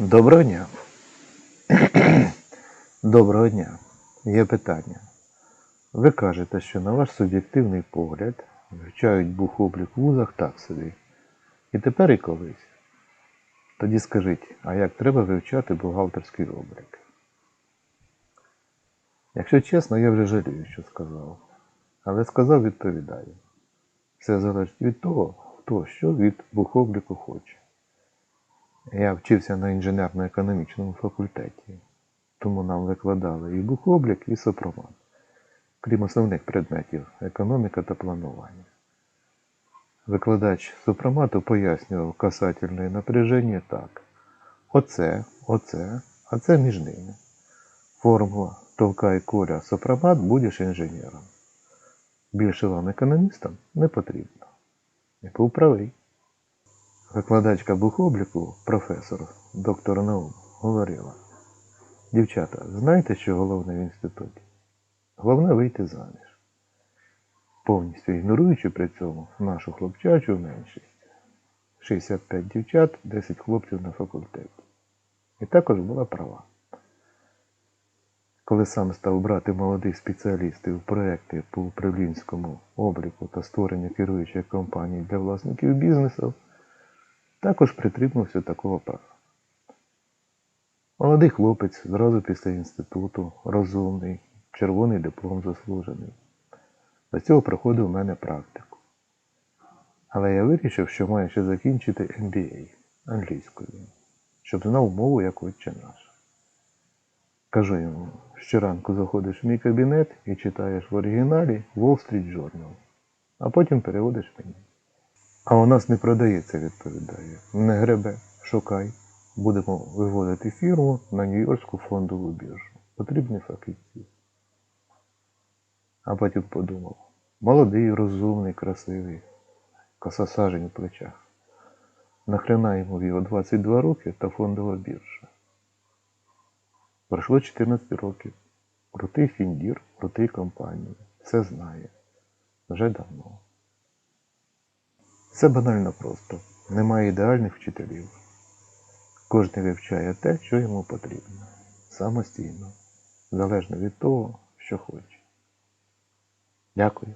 Доброго дня. Доброго дня. Є питання. Ви кажете, що на ваш суб'єктивний погляд вивчають бухоблік в вузах так собі. І тепер і колись. Тоді скажіть, а як треба вивчати бухгалтерський облік? Якщо чесно, я вже жалію, що сказав. Але сказав відповідаю. Все залежить від того, хто що від бухобліку хоче. Я вчився на інженерно-економічному факультеті, тому нам викладали і бухоблік, і сопромат, крім основних предметів економіка та планування. Викладач сопромату пояснював касательне напряження так. Оце, оце, а це між ними. Формула толкай коля сопромат будеш інженером. Більше вам економістам не потрібно. І був правий. Викладачка бухобліку, професор, доктор наук, говорила. Дівчата, знаєте, що головне в інституті? Головне вийти заміж. Повністю ігноруючи при цьому нашу хлопчачу меншість. 65 дівчат, 10 хлопців на факультеті. І також була права. Коли сам став брати молодих спеціалістів в проекти по управлінському обліку та створенню керуючих компаній для власників бізнесу, також притримався такого права. Молодий хлопець зразу після інституту, розумний, червоний диплом заслужений. До цього проходив у мене практику. Але я вирішив, що маю ще закінчити MBA англійською, щоб знав мову, як отче наш. Кажу йому, щоранку заходиш в мій кабінет і читаєш в оригіналі Wall Street Journal, а потім переводиш мені. А у нас не продається, відповідає. Не гребе, шукай. Будемо виводити фірму на Нью-Йоркську фондову біржу. Потрібні фахівці. А потім подумав. Молодий, розумний, красивий, кососажень у плечах. Нахрена йому в його 22 роки та фондова біржа. Пройшло 14 років. Крутий фіндір, крутий компанії. Все знає. Вже давно. Це банально просто. Немає ідеальних вчителів. Кожен вивчає те, що йому потрібно. Самостійно. Залежно від того, що хоче. Дякую.